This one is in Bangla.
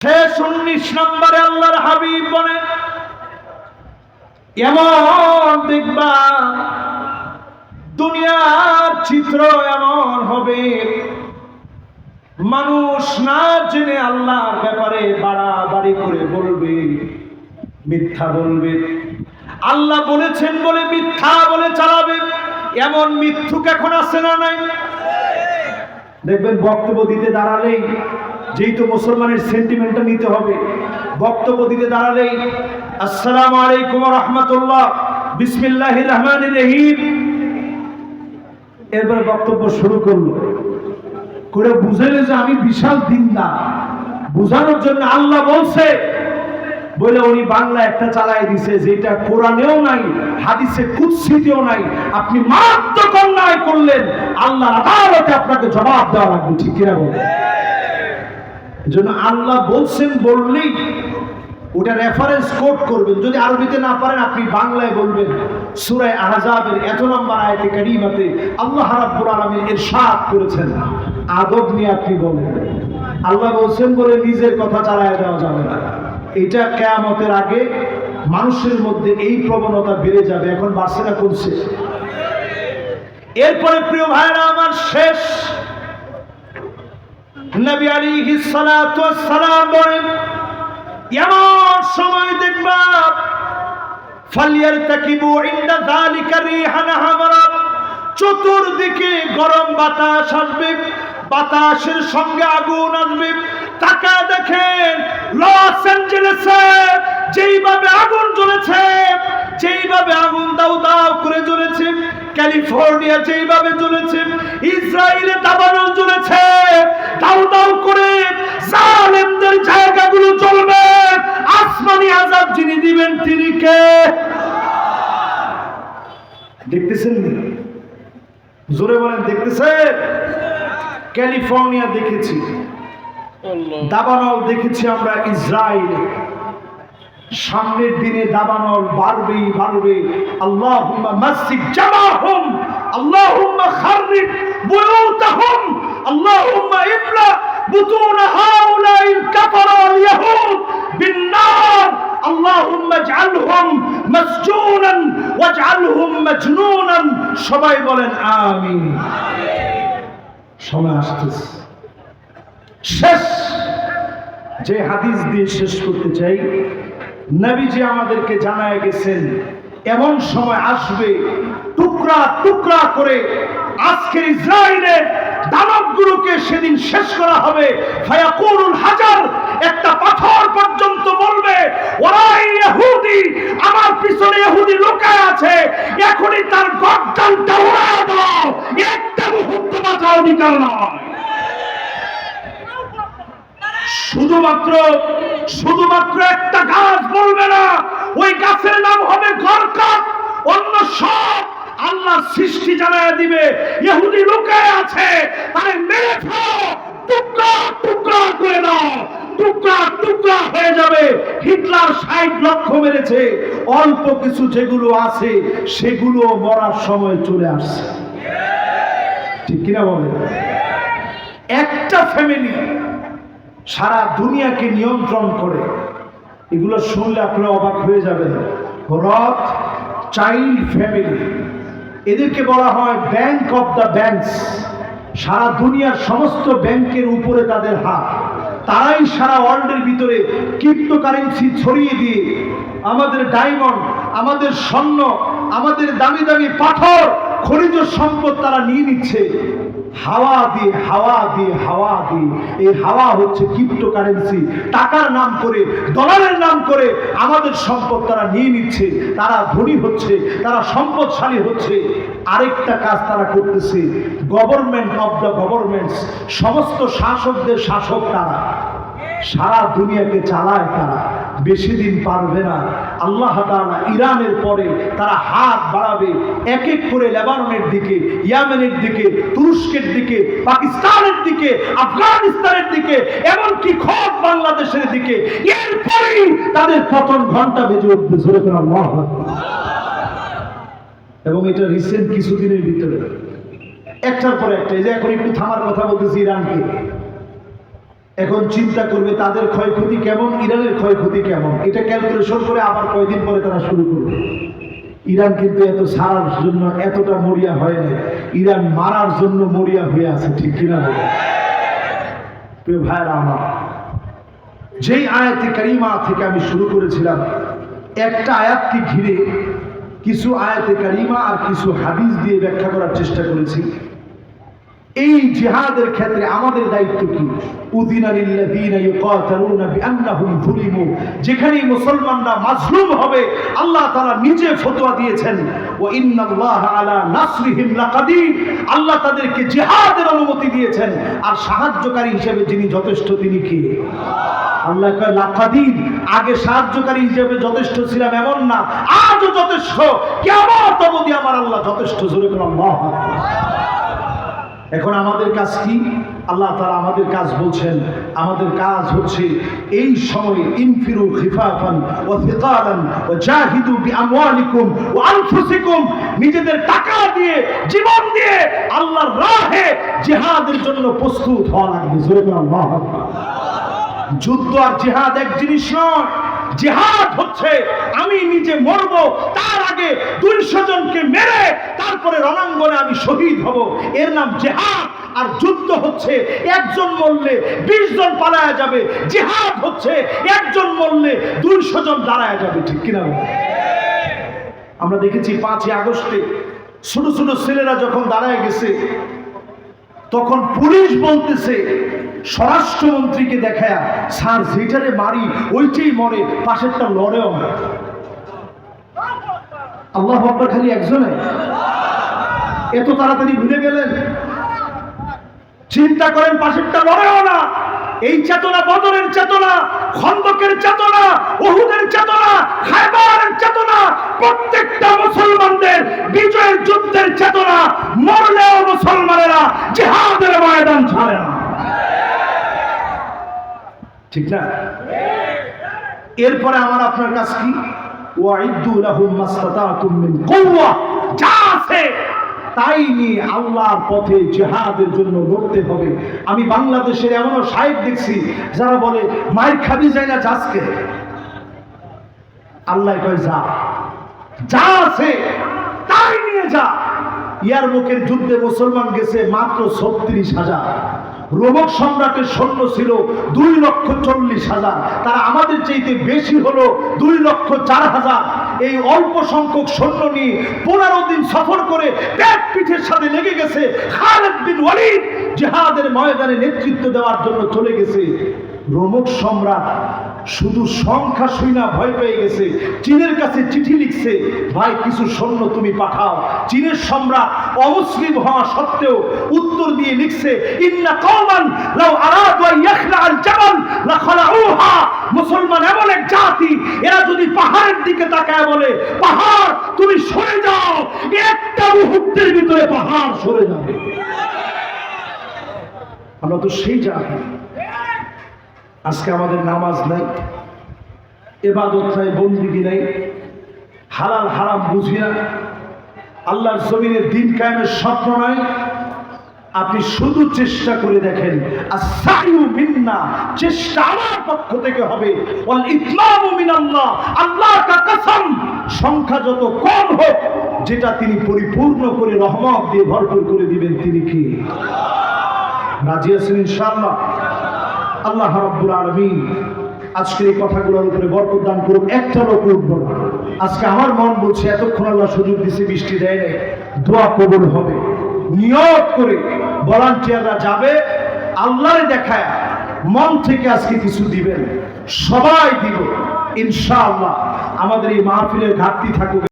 শেষ উনিশ নম্বরে আল্লাহর হাবিব এমন দেখবা, দুনিয়ার চিত্র এমন হবে। মানুষ না জেনে আল্লাহর ব্যাপারে বাড়াবাড়ি করে বলবে, মিথ্যা বলবে। আল্লাহ বলেছেন বলে মিথ্যা বলে চালাবে। এমন মিথ্যুক এখন আছে না নাই? দেখবেন বক্তব্য দিতে দাঁড়ালেই যেই তো মুসলমানের সেন্টিমেন্টটা নিতে হবে। বক্তব্য দিতে দাঁড়ালেই, আসসালামু আলাইকুম রহমতুল্লাহ বিসমিল্লাহ রহমান রহিম। এরপরে বক্তব্য শুরু করল। করে বুঝাইলে যে আমি বিশাল দিনদা বুঝানোর জন্য আল্লাহ বলছে, বলে উনি বাংলা একটা চালাই দিছে, যেটা কোরআনেও নাই, হাদিসে কুৎসিতেও নাই। আপনি মারাত্মক অন্যায় করলেন আল্লাহ আদালতে আপনাকে জবাব দেওয়া লাগবে, ঠিক কিনা বলেন? জন্য আল্লাহ বলছেন বললেই ওটা রেফারেন্স কোট করবেন। যদি আরবিতে না পারেন, আপনি বাংলায় বলবেন। সুরায় আহজাবের এত নম্বর আয়াতে, কারিমাতে আল্লাহ রাব্বুল আলামিন ইরশাদ করেছেন। আদব নিয়ে আপনি বলেন। আল্লাহ বলছেন বলে নিজের কথা চালায় দেওয়া যাবে না। এটা কেয়ামতের আগে মানুষের মধ্যে এই প্রবণতা বেড়ে যাবে। এখন না করছে এরপরে প্রিয় ভাইরা, আমার শেষ নবী ওয়াস সালাম বলেন, এমন সময় দেখবা ফালিয়ারতাকিবু ইনদা যালিকা রিহান হামারা, চতুর্দিকে গরম বাতাস আসবে, বাতাসের সঙ্গে আগুন আসবে। তাকা দেখেন, লস অ্যাঞ্জেলেসে যেইভাবে আগুন জ্বলেছে, যেইভাবে আগুন দাউ দাউ করে জ্বলেছে ক্যালিফোর্নিয়া যেইভাবে জ্বলেছে ইসরায়েলে দাবানল জ্বলেছে দাউ দাউ করে জালেমদের জায়গাগুলো জ্বলবে আসমানি আজাব যিনি দিবেন তিনি কে? দেখতেছেন নি? জোরে বলেন দেখতেছেন? ক্যালিফোর্নিয়া দেখেছি। দাবানল দেখেছি আমরা ইসরায়েলে। সামনের দিনে দাবানল বাড়বেই বাড়বে আল্লাহুম্মা মসজিদ জামাহুম আল্লাহুম্মা খাররিব বুয়ুতাহুম আল্লাহুম্মা ইমলা বুতুন হাউলাইল কাফারা ওয়াল ইয়াহুদ বিন্নার আল্লাহুম্মা اجعلهم مسجونا واجعلهم مجنونا সবাই বলেন আমিন সময় আসতেছে শেষ যে হাদিস দিয়ে শেষ করতে চাই নবীজি আমাদেরকে জানায় গেছেন, এমন সময় আসবে, টুকরা টুকরা করে আজকের ইসরায়েলের দানবগুলোকে সেদিন শেষ করা হবে। ফায়াকুলুল হাজার, একটা পাথর পর্যন্ত বলবে ওরাই ইহুদি, আমার পিছনে ইহুদি লুকায় আছে, এখনই তার গর্দানটা উড়ায় দাও। একটা মুহূর্ত বাঁচাও অধিকার নয়। শুধুমাত্র শুধুমাত্র একটা গাছ বলবে না, ওই গাছের নাম হবে গরকাত অন্য সব আল্লাহ সৃষ্টি জানায় দিবে। ইহুদি লুকায় আছে, তারে মেরে ফেলো, টুকরা টুকরা করে দাও, টুকরা টুকরা হয়ে যাবে। হিটলার ষাট লক্ষ মেরেছে, অল্প কিছু যেগুলো আছে, সেগুলো মরার সময় চলে আসছে। ঠিক কিনা বলেন? একটা ফ্যামিলি সারা দুনিয়াকে নিয়ন্ত্রণ করে। এগুলো শুনলে আপনারা অবাক হয়ে যাবেন। রথ, চাইল্ড ফ্যামিলি। এদেরকে বলা হয় ব্যাংক অফ দ্য ব্যাংকস। সারা দুনিয়ার সমস্ত ব্যাংকের উপরে তাদের হাত। তারাই সারা ওয়ার্ল্ডের ভিতরে ক্রিপ্টোকারেন্সি ছড়িয়ে দিয়ে আমাদের ডায়মন্ড, আমাদের স্বর্ণ, আমাদের দামি দামি পাথর, খনিজ সম্পদ তারা নিয়ে নিচ্ছে। হাওয়া দিয়ে হাওয়া দিয়ে হাওয়া দিয়ে। এই হাওয়া হচ্ছে ক্রিপ্টোকারেন্সি টাকার নাম করে ডলারের নাম করে আমাদের সম্পদ তারা নিয়ে নিচ্ছে। তারা ধনী হচ্ছে, তারা সম্পদশালী হচ্ছে। আরেকটা কাজ তারা করতেছে গভর্নমেন্ট অফ দ্য গভর্নমেন্টস সমস্ত শাসকদের শাসক তারা। সারা দুনিয়াকে চালায় তারা। বেশি দিন পারবে না। আল্লাহ তাআলা ইরানের পরে তারা হাত বাড়াবে, এক এক করে লেবাননের দিকে, ইয়ামেনের দিকে, তুরস্কের দিকে, পাকিস্তানের দিকে, আফগানিস্তানের দিকে, এমনকি খোদ বাংলাদেশের দিকে। এরপরেই তাদের পতন ঘণ্টা বেজে উঠবে, জোরে করে এবং এটা রিসেন্ট কিছুদিনের ভিতরে। একটার পর একটা, এই যে এখন একটু থামার কথা বলতেছি ইরানকে। এখন চিন্তা করবে তাদের ক্ষয়ক্ষতি কেমন, ইরানের ক্ষয়ক্ষতি কেমন? এটা ক্যালকুলেশন করে আবার কয়দিন পরে তারা শুরু করবে। ইরান কিন্তু এত সারার জন্য এতটা মরিয়া হয় না ইরান মারার জন্য মরিয়া হয়ে আছে, ঠিক কিনা বলে? প্রিয় ভাইরা আমার, যেই আয়াতে কারিমা থেকে আমি শুরু করেছিলাম, একটা আয়াতকে ঘিরে কিছু আয়াতে কারিমা আর কিছু হাদিস দিয়ে ব্যাখ্যা করার চেষ্টা করেছি। এই জিহাদের ক্ষেত্রে আমাদের দায়িত্ব কি? যেখানেই মুসলমানরা হবে, আল্লাহ তাআলা নিজে ফতোয়া দিয়েছেন লাকাদির। আল্লাহ তাদেরকে জিহাদের অনুমতি দিয়েছেন। আর সাহায্যকারী হিসেবে যিনি যথেষ্ট, তিনি কি? আল্লাহ কয়, লাকাদির। আগে সাহায্যকারী হিসেবে যথেষ্ট ছিলাম এমন না, আজও যথেষ্ট। কেমন অবধি আমার আল্লাহ যথেষ্ট, জোরে করে আল্লাহু আকবার। এখন আমাদের কাজ কি? আল্লাহ তারা আমাদের কাজ বলছেন, আমাদের কাজ হচ্ছে এই সময়ে ইনফিরু খিফাফান ও ফিকালান ও জাহিদু বিআমওয়ালিকুম ও আনফুসিকুম, নিজেদের টাকা দিয়ে, জীবন দিয়ে আল্লাহর রাহে জিহাদের জন্য প্রস্তুত হওয়া লাগবে। জোরে আল্লাহু আকবার। যুদ্ধ আর জিহাদ এক জিনিস নয়। জিহাদ হচ্ছে, আমি নিজে মরব, তার আগে দুইশো জনকে মেরে, তারপরে রণাঙ্গনে আমি শহীদ হব এর নাম জেহাদ, আর যুদ্ধ হচ্ছে, একজন মরলে বিশ জন পালায়া যাবে জিহাদ হচ্ছে, একজন মরলে দুইশো জন দাঁড়ায় যাবে, ঠিক কিনা? আমরা দেখেছি পাঁচই আগস্টে ছোট ছোট ছেলেরা যখন দাঁড়ায় গেছে তখন পুলিশ বলতেছে, স্বরাষ্ট্রমন্ত্রীকে দেখায়, স্যার, যেটারে মারি, ওইটাই মরে, পাশেরটা লড়েও না আল্লাহ আকবর, খালি একজনে? এত তাড়াতাড়ি ভুলে গেলেন? চিন্তা করেন, পাশেরটা লড়েও না। এই চেতনা বদরের চেতনা, খন্দকের চেতনা ওহুদের চেতনা, খায়বারের চেতনা, প্রত্যেকটা মুসলমানদের বিজয়ের যুদ্ধের চেতনা, মরলেও মুসলমানেরা জিহাদের ময়দান ছাড়ে না। ঠিক না? এরপরে আমার আপনার কাছে কি? ওয়াইদু লাহুম মাসতাতাতুম মিন যা আছে তাই নিয়ে আল্লাহর পথে জিহাদের জন্য লড়তে হবে। আমি বাংলাদেশের এমনও সাহেব দেখছি, যারা বলে, মায়ের খাবি যায় না যাসকে আল্লাহ কয়, যা। যা আছে, তাই নিয়ে যা। ইয়ার মুখের যুদ্ধে মুসলমান গেছে মাত্র ছত্রিশ হাজার। রোমক সম্রাটের সৈন্য ছিল দুই লক্ষ চল্লিশ হাজার। তারা আমাদের চাইতে বেশি হলো দুই লক্ষ চার হাজার। এই অল্প সংখ্যক সৈন্য নিয়ে পনেরো দিন সফর করে পেট পিঠের সাথে লেগে গেছে। খালেদ বিন ওয়ালিদ জেহাদের ময়দানে নেতৃত্ব দেওয়ার জন্য চলে গেছে। রোমক সম্রাট শুধু সংখ্যা শুইনা ভয় পেয়ে গেছে। চীনের কাছে চিঠি লিখছে, ভাই, কিছু সৈন্য তুমি পাঠাও। চীনের সম্রাট অমুসলিম হওয়া সত্ত্বেও উত্তর দিয়ে লিখছে, ইন্না কওমান লাউ আরাদু ইয়াখলা আল জাবাল লা খালাউহা মুসলমান এমন এক জাতি, এরা যদি পাহাড়ের দিকে তাকায় বলে, পাহাড়, তুমি সরে যাও। একটা মুহূর্তের ভিতরে পাহাড় সরে যাবে। আমরা তো সেই জাতি। আজকে আমাদের নামাজ নাই, এবাদত নাই, বন্দিগি নাই, হালাল হারাম বুঝিয়া আল্লাহর জমিনের দিন কায়েমের স্বপ্ন নাই আপনি শুধু চেষ্টা করে দেখেন মিন্না, চেষ্টা আমার পক্ষ থেকে হবে ওয়াল ইতমামু মিনাল্লাহ আল্লাহ সংখ্যা যত কম হোক, যেটা তিনি পরিপূর্ণ করে রহমত দিয়ে ভরপুর করে দিবেন, তিনি কি? রাজি আছেন ইনশাআল্লাহ? আল্লাহ রাব্বুল আলামিন আজকের এই কথাগুলোর উপরে বরকত দান করুক একটা লোক উঠবো না আজকে আমার মন বলছে, এতক্ষণ আল্লাহ সুযোগ দিছে, বৃষ্টি দেয় নাই। দোয়া কবুল হবে। নিয়ত করে ভলান্টিয়াররা যাবে, আল্লাহরে দেখায় মন থেকে আজকে কিছু দিবেন। সবাই দিব, ইনশাআল্লাহ। আমাদের এই মাহফিলের ঘাটতি থাকুক।